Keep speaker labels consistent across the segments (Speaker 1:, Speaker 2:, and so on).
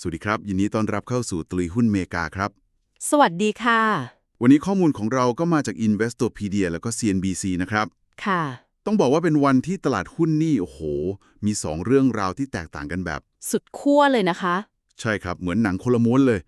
Speaker 1: สวัสดีครับ ยินดีต้อนรับเข้าสู่ตลุยหุ้นเมกาครับ
Speaker 2: สวัสดีค่ะ
Speaker 1: วันนี้ข้อมูลของเราก็มาจาก Investopedia แล้วก็ CNBC นะครับ
Speaker 2: ค่ะ
Speaker 1: ต้องบอกว่าเป็นวันที่ตลาดหุ้นนี่ โอ้โห มี 2 เรื่องราวที่แตกต่างกันแบบ
Speaker 2: สุดขั้วเลยนะคะ
Speaker 1: ใช่ครับ เหมือนหนังคนละม้วนเลย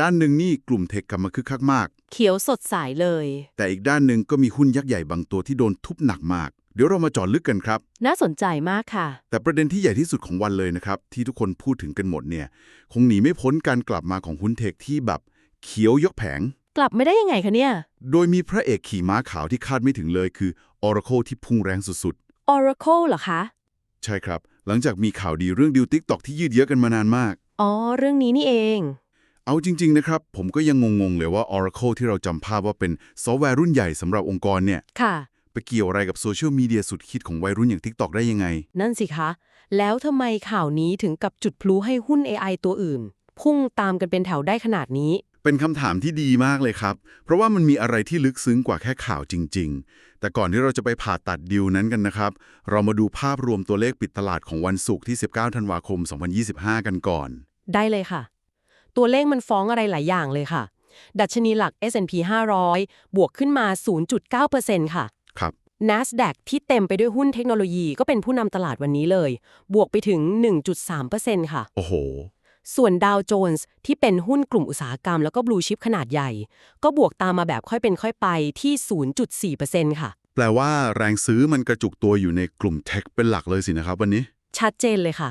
Speaker 1: ด้านหนึ่งนี่กลุ่มเทคกลับมาคึกคักมาก
Speaker 2: เขียวสดใสเลย
Speaker 1: แต่อีกด้านหนึ่งก็มีหุ้นยักษ์ใหญ่บางตัวที่โดนทุบหนักมาก เดี๋ยวเรามาเจาะลึกกันครับ
Speaker 2: น่าสนใจมากค่ะ
Speaker 1: แต่ประเด็นที่ใหญ่ที่สุดของวันเลยนะครับ ที่ทุกคนพูดถึงกันหมดเนี่ย คงหนีไม่พ้นการกลับมาของหุ้นเทคที่แบบเขียวยกแผง
Speaker 2: กลับไม่ได้ยังไงคะเนี่ย
Speaker 1: โดยมีพระเอกขี่ม้าขาวที่คาดไม่ถึงเลยคือ Oracle ที่พุ่งแรงสุด
Speaker 2: Oracle เหรอคะ
Speaker 1: ๆใช่ครับ หลังจากมีข่าวดีเรื่องดิวติ๊กตอกที่ยืดเยื้อกันมานานมาก
Speaker 2: อ๋อ เรื่องนี้นี่เอง
Speaker 1: เอาจริง ๆ นะครับ ผมก็ยังงงๆเลยว่า Oracle ที่เราจำภาพว่าเป็นซอฟต์แวร์รุ่นใหญ่สำหรับองค์กรเนี่ย
Speaker 2: ค่ะ
Speaker 1: ไปเกี่ยวอะไรกับโซเชียลมีเดียสุดฮิตของวัยรุ่นอย่าง TikTok ได้ยังไง
Speaker 2: นั่นสิคะ แล้วทำไมข่าวนี้ถึงกับจุดพลุให้หุ้น AI ตัวอื่น พุ่งตามกันเป็นแถวได้ขนาดนี้
Speaker 1: เป็นคำถามที่ดีมากเลยครับ เพราะว่ามันมีอะไรที่ลึกซึ้งกว่าแค่ข่าวจริง ๆ แต่ก่อนที่เราจะไปผ่าตัดดิวนั้นกันนะครับ เรามาดูภาพรวมตัวเลขปิดตลาดของวันศุกร์ที่ 19 ธันวาคม 2025 กันก่อน
Speaker 2: ได้เลยค่ะ ตัวเลขมันฟ้องอะไรหลายอย่างเลยค่ะ ดัชนีหลัก S&P 500 บวกขึ้นมา 0.9%ค่ะ
Speaker 1: ครับ
Speaker 2: NASDAQ ที่เต็มไปด้วยหุ้นเทคโนโลยีก็เป็นผู้นำตลาดวันนี้เลย บวกไปถึง 1.3%ค่ะ
Speaker 1: โอ้โห
Speaker 2: ส่วนดาวโจนส์ที่เป็นหุ้นกลุ่มอุตสาหกรรมแล้วก็บลูชิพขนาดใหญ่ ก็บวกตามมาแบบค่อยเป็นค่อยไปที่ 0.4%ค่ะ
Speaker 1: แปลว่าแรงซื้อมันกระจุกตัวอยู่ในกลุ่มเทคเป็นหลักเลยสินะครับวันนี้
Speaker 2: ชัดเจนเลยค่ะ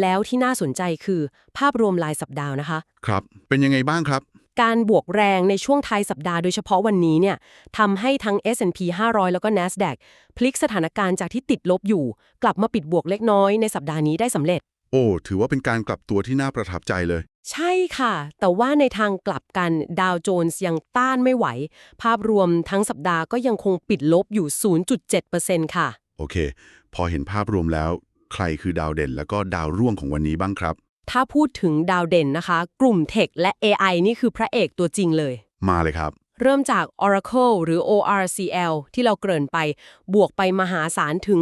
Speaker 2: แล้วที่น่าสนใจคือ ภาพรวมรายสัปดาห์นะคะ
Speaker 1: ครับ เป็นยังไงบ้างครับ
Speaker 2: การบวกแรงในช่วงท้ายสัปดาห์โดยเฉพาะวันนี้เนี่ยทำให้ทั้ง S&P 500 แล้วก็ NASDAQ พลิกสถานการณ์จากที่ติดลบอยู่ กลับมาปิดบวกเล็กน้อยในสัปดาห์นี้ได้สำเร็จ
Speaker 1: โอ้ ถือว่าเป็นการกลับตัวที่น่าประทับใจเลย
Speaker 2: ใช่ค่ะ แต่ว่าในทางกลับกันดาวโจนส์ยังต้านไม่ไหว ภาพรวมทั้งสัปดาห์ก็ยังคงปิดลบอยู่ 0.7%ค่ะ
Speaker 1: โอเค พอเห็นภาพรวมแล้ว ใครคือดาวเด่นแล้วก็ดาวร่วงของวันนี้บ้างครับ
Speaker 2: ถ้าพูดถึงดาวเด่นนะคะ กลุ่มเทคและ AI นี่คือพระเอกตัวจริงเลย
Speaker 1: มาเลยครับ
Speaker 2: เริ่มจาก Oracle หรือ ORCL ที่เราเกริ่นไป บวกไปมหาศาลถึง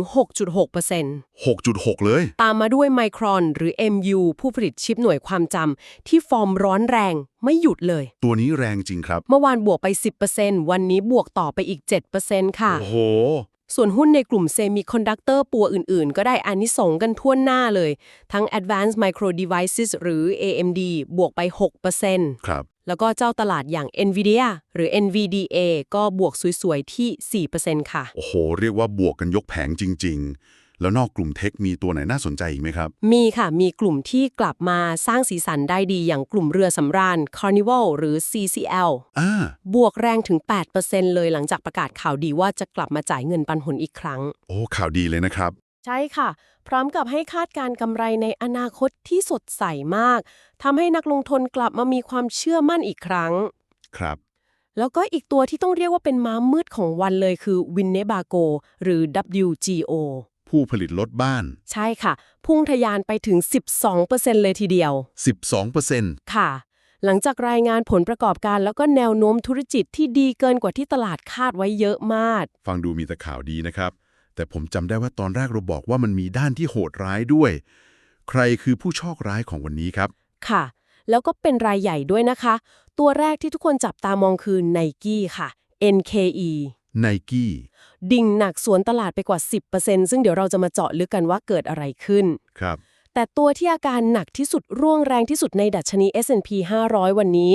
Speaker 2: 6.6%
Speaker 1: 6.6 เลย
Speaker 2: ตามมาด้วย Micron หรือ MU ผู้ผลิตชิปหน่วยความจำที่ฟอร์มร้อนแรงไม่หยุดเลย
Speaker 1: ตัวนี้แรงจริงครับ
Speaker 2: เมื่อวานบวกไป 10%วันนี้บวกต่อไปอีก 7%ค่ะ
Speaker 1: โอ้โห
Speaker 2: ส่วนหุ้นในกลุ่มเซมิคอนดักเตอร์ปัวอื่นๆ ก็ได้อานิสงส์กันทั่วหน้าเลย ทั้ง Advanced Micro Devices หรือ AMD บวกไป 6%
Speaker 1: ครับ
Speaker 2: แล้วก็เจ้าตลาดอย่าง NVIDIA หรือ NVDA ก็บวกสวยๆ ที่ 4%ค่ะ
Speaker 1: โอ้โห เรียกว่าบวกกันยกแผงจริง ๆ แล้วนอกกลุ่มเทคมีตัวไหนน่าสนใจอีกไหมครับ
Speaker 2: มีค่ะ มีกลุ่มที่กลับมาสร้างสีสันได้ดีอย่างกลุ่มเรือสำราญ Carnival หรือ CCL
Speaker 1: อ่า
Speaker 2: บวกแรงถึง 8%เลยหลังจากประกาศข่าวดีว่าจะกลับมาจ่ายเงินปันผลอีกครั้ง
Speaker 1: โอ้ ข่าวดีเลยนะครับ
Speaker 2: ใช่ค่ะ พร้อมกับให้คาดการณ์กำไรในอนาคตที่สดใสมากทำให้นักลงทุนกลับมามีความเชื่อมั่นอีกครั้ง
Speaker 1: ครับ
Speaker 2: แล้วก็อีกตัวที่ต้องเรียกว่าเป็นม้ามืดของวันเลยคือ Winnebago หรือ WGO
Speaker 1: ผู้ผลิตรถบ้าน
Speaker 2: ใช่ค่ะ พุ่งทะยานไปถึง 12%เลยทีเดียว
Speaker 1: 12%
Speaker 2: ค่ะ หลังจากรายงานผลประกอบการแล้วก็แนวโน้มธุรกิจที่ดีเกินกว่าที่ตลาดคาดไว้เยอะมาก
Speaker 1: ฟังดูมีแต่ข่าวดีนะครับ แต่ผมจำได้ว่าตอนแรกเราบอกว่ามันมีด้านที่โหดร้ายด้วย ใครคือผู้โชคร้ายของวันนี้ครับ
Speaker 2: ค่ะ แล้วก็เป็นรายใหญ่ด้วยนะคะ ตัวแรกที่ทุกคนจับตามองคือ Nike ค่ะ NKE
Speaker 1: ไนกี้
Speaker 2: ดิ่งหนักสวนตลาดไปกว่า 10%ซึ่งเดี๋ยวเราจะมาเจาะลึกกันว่าเกิดอะไรขึ้น
Speaker 1: ครับ
Speaker 2: แต่ตัวที่อาการหนักที่สุดร่วงแรงที่สุดในดัชนี S&P 500 วันนี้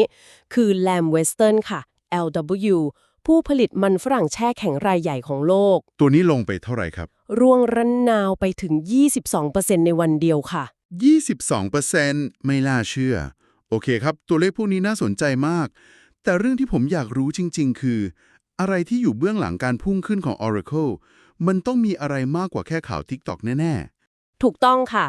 Speaker 2: คือ Lamb Weston ค่ะ LW ผู้ผลิตมันฝรั่งแช่แข็งรายใหญ่ของโลก
Speaker 1: ตัวนี้ลงไปเท่าไหร่ครับ
Speaker 2: ร่วงรันนาวไปถึง 22%ในวันเดียวค่ะ
Speaker 1: 22%ไม่น่าเชื่อ โอเคครับ ตัวเลขพวกนี้น่าสนใจมาก แต่เรื่องที่ผมอยากรู้จริง ๆ คือ อะไรที่อยู่เบื้องหลังการพุ่งขึ้นของ Oracle มันต้องมีอะไรมากกว่าแค่ข่าว TikTok แน่
Speaker 2: ถูกต้องค่ะ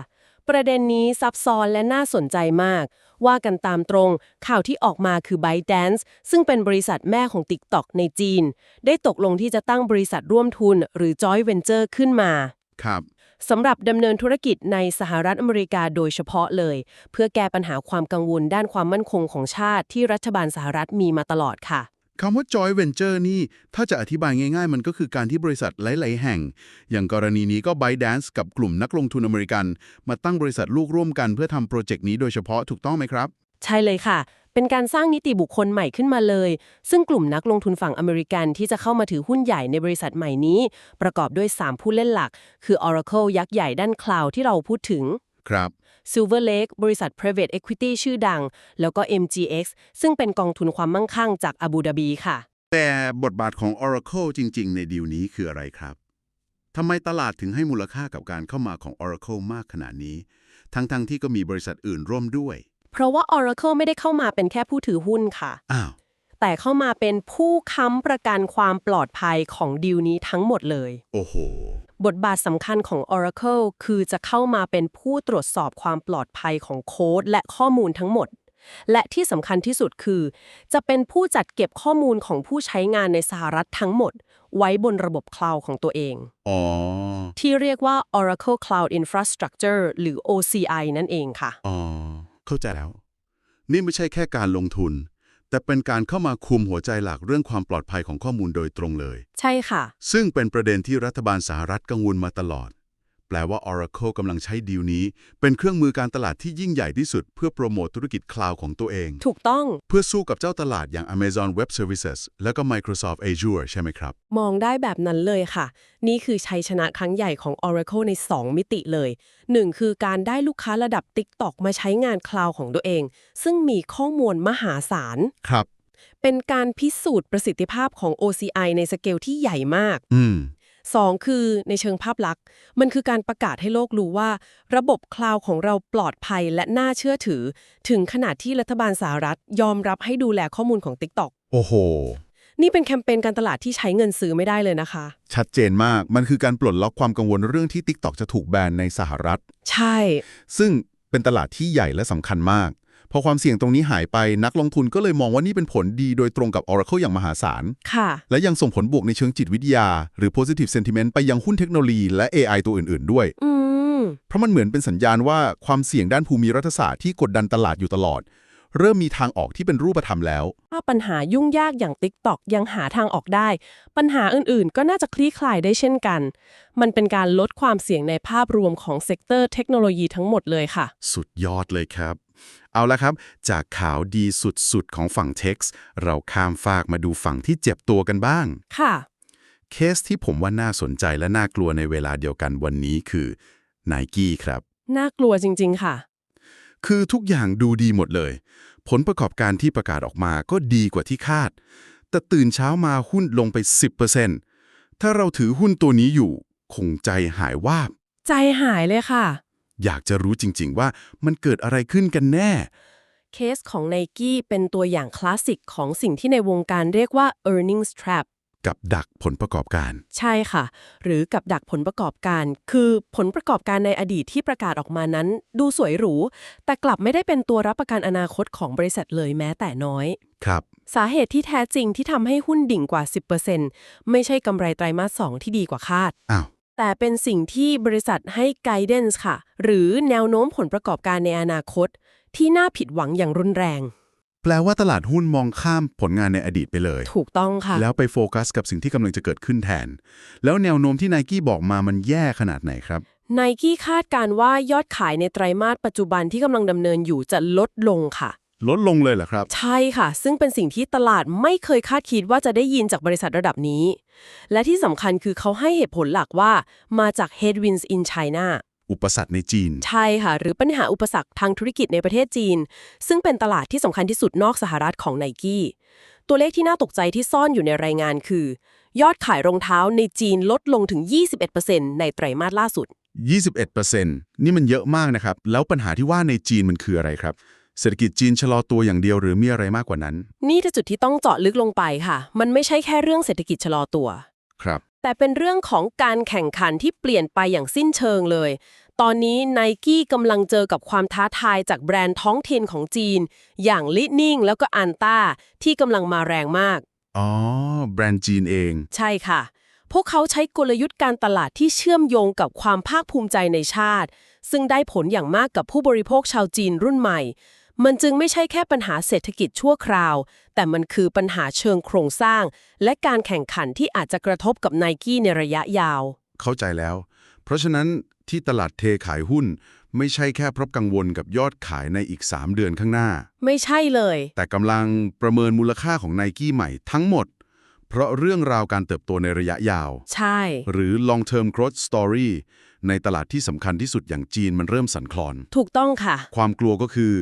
Speaker 2: ประเด็นนี้ซับซ้อนและน่าสนใจมาก ว่ากันตามตรง ข่าวที่ออกมาคือ ByteDance ซึ่งเป็นบริษัทแม่ของ TikTok ในจีน ได้ตกลงที่จะตั้งบริษัทร่วมทุน หรือ Joint Venture ขึ้นมา
Speaker 1: ๆครับ
Speaker 2: สำหรับดำเนินธุรกิจในสหรัฐอเมริกาโดยเฉพาะเลย เพื่อแก้ปัญหาความกังวลด้านความมั่นคงของชาติที่รัฐบาลสหรัฐมีมาตลอดค่ะ
Speaker 1: คำว่า joint venture นี่ ถ้าจะอธิบายง่าย ๆ มันก็คือการที่บริษัทหลาย ๆ แห่ง อย่างกรณีนี้ก็ ByteDance กับกลุ่มนักลงทุนอเมริกัน มาตั้งบริษัทลูกร่วมกันเพื่อทำโปรเจกต์นี้โดยเฉพาะถูกต้องไหมครับ
Speaker 2: ใช่เลยค่ะ เป็นการสร้างนิติบุคคลใหม่ขึ้นมาเลย ซึ่งกลุ่มนักลงทุนฝั่งอเมริกันที่จะเข้ามาถือหุ้นใหญ่ในบริษัทใหม่นี้ ประกอบด้วย 3 ผู้เล่นหลัก คือ Oracle ยักษ์ใหญ่ด้านคลาวด์ที่เราพูดถึง
Speaker 1: ครับ
Speaker 2: Silver Lake บริษัท private equity ชื่อดัง แล้วก็ MGX ซึ่งเป็นกองทุนความมั่งคั่งจากอาบูดาบีค่ะ
Speaker 1: แต่บทบาทของ Oracle จริง ๆ ในดีลนี้คืออะไรครับทำไมตลาดถึงให้มูลค่ากับการเข้ามาของ Oracle มากขนาดนี้ ทั้งๆที่ก็มีบริษัทอื่นร่วมด้วย
Speaker 2: เพราะว่า Oracle ไม่ได้เข้ามาเป็นแค่ผู้ถือหุ้นค่ะ
Speaker 1: อ้าว
Speaker 2: แต่เข้ามาเป็นผู้ค้ำประกันความปลอดภัยของดีลนี้ทั้งหมดเลย
Speaker 1: โอ้โห
Speaker 2: บทบาทสำคัญของ Oracle คือจะเข้ามาเป็นผู้ตรวจสอบความปลอดภัยของโค้ดและข้อมูลทั้งหมด และที่สำคัญที่สุดคือ จะเป็นผู้จัดเก็บข้อมูลของผู้ใช้งานในสหรัฐทั้งหมด ไว้บนระบบคลาวด์ของตัวเอง
Speaker 1: อ๋อ
Speaker 2: ที่เรียกว่า Oracle Cloud Infrastructure หรือ OCI นั่นเองค่ะ
Speaker 1: อ๋อเข้าใจแล้ว นี่ไม่ใช่แค่การลงทุน แต่เป็นการเข้ามาคุมหัวใจหลักเรื่องความปลอดภัยของข้อมูลโดยตรงเลย
Speaker 2: ใช่ค่ะ
Speaker 1: ซึ่งเป็นประเด็นที่รัฐบาลสหรัฐกังวลมาตลอด แปลว่า Oracle กำลังใช้ดีลนี้ เป็นเครื่องมือการตลาดที่ยิ่งใหญ่ที่สุด เพื่อโปรโมทธุรกิจคลาวด์ของตัวเอง
Speaker 2: ถูกต้อง
Speaker 1: เพื่อสู้กับเจ้าตลาดอย่าง Amazon Web Services แล้วก็ Microsoft Azure ใช่ไหมครับ
Speaker 2: มองได้แบบนั้นเลยค่ะ นี่คือชัยชนะครั้งใหญ่ของ Oracle ใน 2 มิติเลย 1 คือการได้ลูกค้าระดับ TikTok มาใช้งานคลาวด์ของตัวเอง ซึ่งมีข้อมูลมหาศาล
Speaker 1: ครับ
Speaker 2: เป็นการพิสูจน์ประสิทธิภาพของ OCI ในสเกลที่ใหญ่มาก
Speaker 1: อืม
Speaker 2: 2 คือในเชิงภาพลักษณ์ มันคือการประกาศให้โลกรู้ว่า ระบบคลาวด์ของเราปลอดภัยและน่าเชื่อถือ ถึงขนาดที่รัฐบาลสหรัฐยอมรับให้ดูแลข้อมูลของ TikTok
Speaker 1: โอ้โห
Speaker 2: นี่เป็นแคมเปญการตลาดที่ใช้เงินซื้อไม่ได้เลยนะคะ
Speaker 1: ชัดเจนมากมันคือการปลดล็อกความกังวลเรื่องที่ TikTok จะถูกแบนในสหรัฐ
Speaker 2: ใช่
Speaker 1: ซึ่งเป็นตลาดที่ใหญ่และสำคัญมาก พอความเสี่ยงตรงนี้หายไปนักลงทุนก็เลยมองว่านี่เป็นผลดีโดยตรงกับ Oracle อย่างมหาศาล
Speaker 2: ค่ะ
Speaker 1: และยังส่งผลบวกในเชิงจิตวิทยา หรือ positive sentiment ไปยังหุ้นเทคโนโลยีและ AI ตัวอื่น ๆ ด้วย
Speaker 2: อืม
Speaker 1: เพราะมันเหมือนเป็นสัญญาณว่าความเสี่ยงด้านภูมิรัฐศาสตร์ที่กดดันตลาดอยู่ตลอด เริ่มมีทางออกที่เป็นรูปธรรมแล้ว
Speaker 2: ถ้าปัญหายุ่งยากอย่าง TikTok ยังหาทางออกได้ ปัญหาอื่นๆ ก็น่าจะคลี่คลายได้เช่นกัน มันเป็นการลดความเสี่ยงในภาพรวมของเซกเตอร์เทคโนโลยีทั้งหมดเลยค่ะ
Speaker 1: สุดยอดเลยครับ เอาละครับ จากข่าวดีสุดๆ ของฝั่ง Tex เราข้ามฟากมาดูฝั่งที่เจ็บตัวกันบ้าง
Speaker 2: ค่ะ
Speaker 1: เคสที่ผมว่าน่าสนใจและน่ากลัวในเวลาเดียวกันวันนี้คือ Nike ครับ
Speaker 2: น่ากลัวจริง ๆ ค่ะ
Speaker 1: คือทุกอย่างดูดีหมดเลย ผลประกอบการที่ประกาศออกมาก็ดีกว่าที่คาด แต่ตื่นเช้ามาหุ้นลงไป 10%ถ้าเราถือหุ้นตัวนี้อยู่ คงใจหายวาบ
Speaker 2: ใจหายเลยค่ะ
Speaker 1: อยากจะรู้จริง ๆ ว่ามันเกิดอะไรขึ้นกันแน่
Speaker 2: เคสของ Nike เป็นตัวอย่างคลาสสิกของสิ่งที่ในวงการเรียกว่า earnings trap
Speaker 1: กับดักผลประกอบการ
Speaker 2: ใช่ค่ะ หรือกับดักผลประกอบการ คือผลประกอบการในอดีตที่ประกาศออกมานั้น ดูสวยหรู แต่กลับไม่ได้เป็นตัวรับประกันอนาคตของบริษัทเลยแม้แต่น้อย
Speaker 1: ครับ
Speaker 2: สาเหตุที่แท้จริงที่ทำให้หุ้นดิ่งกว่า 10%ไม่ใช่กำไรไตรมาส 2 ที่ดีกว่าคาด
Speaker 1: อ้าว
Speaker 2: แต่เป็นสิ่งที่บริษัทให้ guidance ค่ะ หรือแนวโน้มผลประกอบการในอนาคต ที่น่าผิดหวังอย่างรุนแรง
Speaker 1: แปลว่าตลาดหุ้นมองข้ามผลงานในอดีตไปเลย
Speaker 2: ถูกต้องค่ะ
Speaker 1: แล้วไปโฟกัสกับสิ่งที่กำลังจะเกิดขึ้นแทน แล้วแนวโน้มที่ไนกี้บอกมามันแย่ขนาดไหนครับ
Speaker 2: ไนกี้คาดการณ์ว่ายอดขายในไตรมาสปัจจุบันที่กำลังดำเนินอยู่จะลดลงค่ะ
Speaker 1: ลดลงเลยเหรอครับ
Speaker 2: ใช่ค่ะ ซึ่งเป็นสิ่งที่ตลาดไม่เคยคาดคิดว่าจะได้ยินจากบริษัทระดับนี้ และที่สำคัญคือเขาให้เหตุผลหลักว่ามาจาก headwinds in China
Speaker 1: อุปสรรคในจีน
Speaker 2: ใช่ค่ะ หรือปัญหาอุปสรรคทางธุรกิจในประเทศจีน ซึ่งเป็นตลาดที่สำคัญที่สุดนอกสหรัฐของไนกี้ตัวเลขที่น่าตกใจที่ซ่อนอยู่ในรายงานคือ ยอดขายรองเท้าในจีนลดลงถึง 21%ในไตรมาสล่าสุด
Speaker 1: 21%นี่มันเยอะมากนะครับ แล้วปัญหาที่ว่าในจีนมันคืออะไรครับ เศรษฐกิจจีนชะลอตัวอย่างเดียวหรือมีอะไรมากกว่านั้น
Speaker 2: นี่คือจุดที่ต้องเจาะลึกลงไปค่ะ มันไม่ใช่แค่เรื่องเศรษฐกิจชะลอตัว
Speaker 1: ครับ
Speaker 2: แต่เป็นเรื่องของการแข่งขันที่เปลี่ยนไปอย่างสิ้นเชิงเลย ตอนนี้ไนกี้กำลังเจอกับความท้าทายจากแบรนด์ท้องถิ่นของจีน อย่างลินิงแล้วก็อันต้าที่กำลังมาแรงมาก
Speaker 1: อ๋อ แบรนด์จีนเอง
Speaker 2: ใช่ค่ะ พวกเขาใช้กลยุทธ์การตลาดที่เชื่อมโยงกับความภาคภูมิใจในชาติ ซึ่งได้ผลอย่างมากกับผู้บริโภคชาวจีนรุ่นใหม่ มันจึงไม่ใช่แค่ปัญหาเศรษฐกิจชั่วคราว แต่มันคือปัญหาเชิงโครงสร้าง และการแข่งขันที่อาจจะกระทบกับไนกี้ในระยะยาว
Speaker 1: เข้าใจแล้ว เพราะฉะนั้นที่ตลาดเทขายหุ้น ไม่ใช่แค่เพราะกังวลกับยอดขายในอีก 3 เดือนข้างหน้า
Speaker 2: ไม่ใช่เลย
Speaker 1: แต่กำลังประเมินมูลค่าของไนกี้ใหม่ทั้งหมด เพราะเรื่องราวการเติบโตในระยะยาว
Speaker 2: ใช่
Speaker 1: หรือ long term growth story ในตลาดที่สำคัญที่สุดอย่างจีนมันเริ่มสั่นคลอน
Speaker 2: ถูกต้องค่ะ
Speaker 1: ความกลัวก็คือ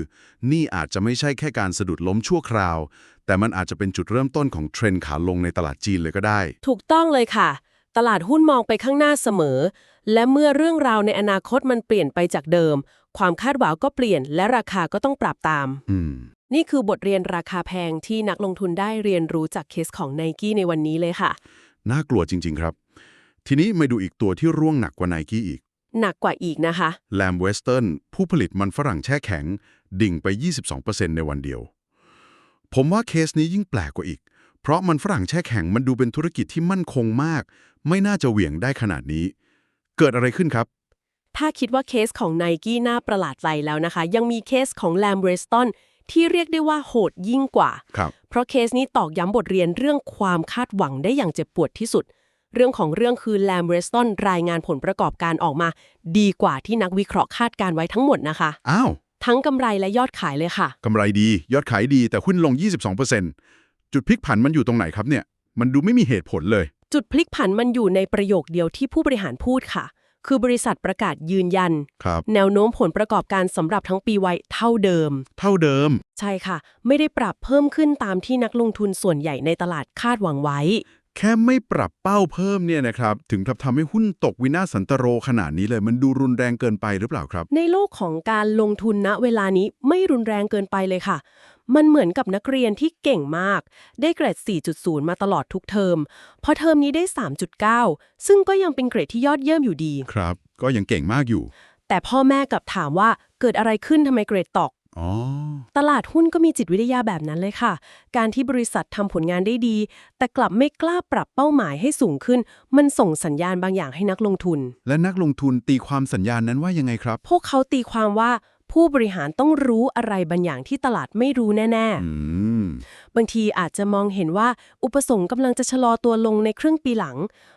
Speaker 1: นี่อาจจะไม่ใช่แค่การสะดุดล้มชั่วคราว แต่มันอาจจะเป็นจุดเริ่มต้นของเทรนด์ขาลงในตลาดจีนเลยก็ได้
Speaker 2: ถูกต้องเลยค่ะ ตลาดหุ้นมองไปข้างหน้าเสมอ และเมื่อเรื่องราวในอนาคตมันเปลี่ยนไปจากเดิม ความคาดหวังก็เปลี่ยน และราคาก็ต้องปรับตาม
Speaker 1: อืม
Speaker 2: นี่คือบทเรียนราคาแพงที่นักลงทุนได้เรียนรู้จากเคสของไนกี้ในวันนี้เลยค่ะ
Speaker 1: น่ากลัวจริง ๆ ครับ ทีนี้มาดูอีกตัวที่ร่วงหนักกว่าไนกี้อีก
Speaker 2: หนักกว่าอีกนะคะ
Speaker 1: แลมเวสเทิร์นผู้ผลิตมันฝรั่งแช่แข็ง ดิ่งไป 22%ในวันเดียว ผมว่าเคสนี้ยิ่งแปลกกว่าอีก เพราะมันฝรั่งแช่แข็งมันดูเป็นธุรกิจที่มั่นคงมาก ไม่น่าจะเหวี่ยงได้ขนาดนี้ เกิดอะไรขึ้นครับ
Speaker 2: ถ้าคิดว่าเคสของไนกี้น่าประหลาดใจแล้วนะคะ ยังมีเคสของแลมเรสตัน ที่เรียกได้ว่าโหดยิ่งกว่า
Speaker 1: ครับ
Speaker 2: เพราะเคสนี้ตอกย้ำบทเรียนเรื่องความคาดหวังได้อย่างเจ็บปวดที่สุด เรื่องของเรื่องคือแลมเรสตันรายงานผลประกอบการออกมา ดีกว่าที่นักวิเคราะห์คาดการไว้ทั้งหมดนะคะ
Speaker 1: อ้าว
Speaker 2: ทั้งกำไรและยอดขายเลยค่ะ
Speaker 1: กำไรดี ยอดขายดีแต่หุ้นลง 22%จุดพลิกผันมันอยู่ตรงไหนครับเนี่ย มันดูไม่มีเหตุผลเลย
Speaker 2: จุดพลิกผันมันอยู่ในประโยคเดียวที่ผู้บริหารพูดค่ะ คือบริษัทประกาศยืนยัน
Speaker 1: ครับ
Speaker 2: แนวโน้มผลประกอบการสำหรับทั้งปีไว้เท่าเดิม
Speaker 1: เท่าเดิม
Speaker 2: ใช่ค่ะ ไม่ได้ปรับเพิ่มขึ้นตามที่นักลงทุนส่วนใหญ่ในตลาดคาดหวังไว้
Speaker 1: แค่ไม่ปรับเป้าเพิ่มเนี่ยนะครับถึงกับทำให้หุ้นตกวินาศสันตโรขนาดนี้เลย มันดูรุนแรงเกินไปหรือเปล่าครับ
Speaker 2: ในโลกของการลงทุนณเวลานี้ไม่รุนแรงเกินไปเลยค่ะ มันเหมือนกับนักเรียนที่เก่งมาก ได้เกรด 4.0 มาตลอดทุกเทอม พอเทอมนี้ได้ 3.9 ซึ่งก็ยังเป็นเกรดที่ยอดเยี่ยมอยู่ดี
Speaker 1: ครับ ก็ยังเก่งมากอยู่
Speaker 2: แต่พ่อแม่กลับถามว่าเกิดอะไรขึ้นทำไมเกรดตก
Speaker 1: อ๋อ
Speaker 2: ตลาดหุ้นก็มีจิตวิทยาแบบนั้นเลยค่ะ การที่บริษัททำผลงานได้ดี แต่กลับไม่กล้าปรับเป้าหมายให้สูงขึ้น มันส่งสัญญาณบางอย่างให้นักลงทุน
Speaker 1: และนักลงทุนตีความสัญญาณนั้นว่ายังไงครับ
Speaker 2: พวกเขาตีความว่าผู้บริหารต้องรู้อะไรบางอย่างที่ตลาดไม่รู้แน่
Speaker 1: อืม
Speaker 2: ๆบางทีอาจจะมองเห็นว่าอุปสงค์กำลังจะชะลอตัวลงในครึ่งปีหลัง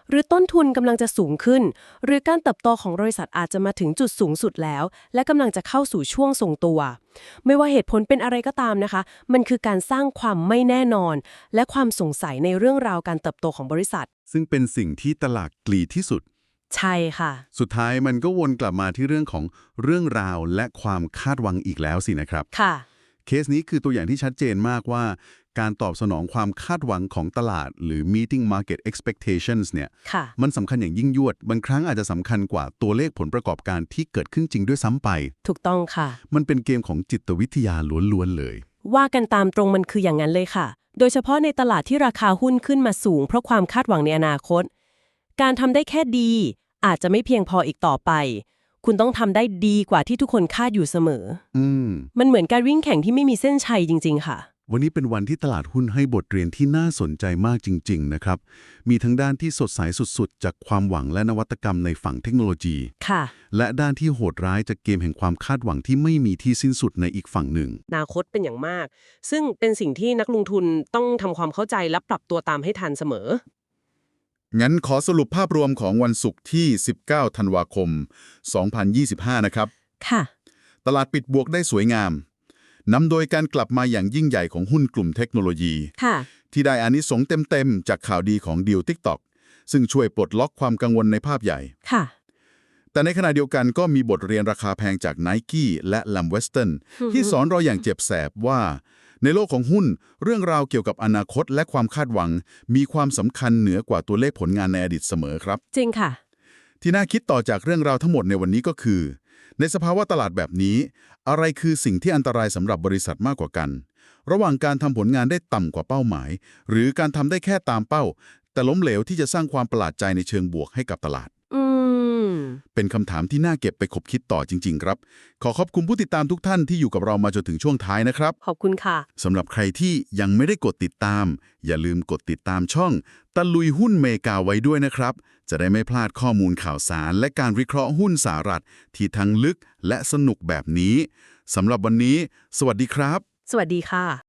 Speaker 2: หรือต้นทุนกำลังจะสูงขึ้น หรือการเติบโตของบริษัทอาจจะมาถึงจุดสูงสุดแล้ว และกำลังจะเข้าสู่ช่วงทรงตัว ไม่ว่าเหตุผลเป็นอะไรก็ตามนะคะ มันคือการสร้างความไม่แน่นอน และความสงสัยในเรื่องราวการเติบโตของบริษัท
Speaker 1: ซึ่งเป็นสิ่งที่ตลาดกลีที่สุด
Speaker 2: ใช่ค่ะ
Speaker 1: สุดท้ายมันก็วนกลับมาที่เรื่องของเรื่องราวและความคาดหวังอีกแล้วสินะครับ
Speaker 2: ค่ะ
Speaker 1: เคสนี้คือตัวอย่างที่ชัดเจนมากว่า การตอบสนองความคาดหวังของตลาด หรือ meeting market expectations เนี่ย
Speaker 2: ค่ะ
Speaker 1: มันสำคัญอย่างยิ่งยวด บางครั้งอาจจะสำคัญกว่าตัวเลขผลประกอบการที่เกิดขึ้นจริงด้วยซ้ำไป
Speaker 2: ถูกต้องค่ะ
Speaker 1: มันเป็นเกมของจิตวิทยาล้วนๆเลย
Speaker 2: ว่ากันตามตรงมันคืออย่างนั้นเลยค่ะ โดยเฉพาะในตลาดที่ราคาหุ้นขึ้นมาสูง เพราะความคาดหวังในอนาคต การทำได้แค่ดี อาจจะไม่เพียงพออีกต่อไปคุณต้องทำได้ดีกว่าที่ทุกคนคาดอยู่เสมอ
Speaker 1: อืม
Speaker 2: มันเหมือนการวิ่งแข่งที่ไม่มีเส้นชัยจริง ๆ ค่ะ
Speaker 1: วันนี้เป็นวันที่ตลาดหุ้นให้บทเรียนที่น่าสนใจมากจริง ๆ นะครับ มีทั้งด้านที่สดใสสุดๆ จากความหวังและนวัตกรรมในฝั่งเทคโนโลยี
Speaker 2: ค่ะ
Speaker 1: และด้านที่โหดร้ายจากเกมแห่งความคาดหวังที่ไม่มีที่สิ้นสุดในอีกฝั่งหนึ่ง
Speaker 2: อนาคตเป็นอย่างมาก ซึ่งเป็นสิ่งที่นักลงทุนต้องทำความเข้าใจและปรับตัวตามให้ทันเสมอ
Speaker 1: งั้นขอสรุปภาพรวมของวันศุกร์ที่ 19 ธันวาคม 2025 นะครับ
Speaker 2: ค่ะ
Speaker 1: ตลาดปิดบวกได้สวยงาม นำโดยการกลับมาอย่างยิ่งใหญ่ของหุ้นกลุ่มเทคโนโลยี
Speaker 2: ค่ะ
Speaker 1: ที่ได้อานิสงส์เต็มๆ จากข่าวดีของดีล TikTok ซึ่งช่วยปลดล็อกความกังวลในภาพใหญ่
Speaker 2: ค่ะ
Speaker 1: แต่ในขณะเดียวกันก็มีบทเรียนราคาแพงจาก Nike และ Lam Weston ที่สอนเราอย่างเจ็บแสบว่า ในโลกของหุ้น เรื่องราวเกี่ยวกับอนาคตและความคาดหวัง มีความสำคัญเหนือกว่าตัวเลขผลงานในอดีตเสมอครับ
Speaker 2: จริงค่ะ
Speaker 1: ที่น่าคิดต่อจากเรื่องราวทั้งหมดในวันนี้ก็คือ ในสภาวะตลาดแบบนี้ อะไรคือสิ่งที่อันตรายสำหรับบริษัทมากกว่ากัน ระหว่างการทำผลงานได้ต่ำกว่าเป้าหมาย หรือการทำได้แค่ตามเป้า แต่ล้มเหลวที่จะสร้างความประหลาดใจในเชิงบวกให้กับตลาด เป็นคำถามที่น่าเก็บไปคบคิดต่อจริง ๆ ครับ ขอขอบคุณผู้ติดตามทุกท่านที่อยู่กับเรามาจนถึงช่วงท้ายนะครับ
Speaker 2: ขอบคุณค่ะ
Speaker 1: สำหรับใครที่ยังไม่ได้กดติดตาม อย่าลืมกดติดตามช่อง ตะลุยหุ้นเมกาไว้ด้วยนะครับ จะได้ไม่พลาดข้อมูลข่าวสาร และการวิเคราะห์หุ้นสหรัฐที่ทั้งลึกและสนุกแบบนี้สำหรับวันนี้ สวัสดีครับ
Speaker 2: สวัสดีค่ะ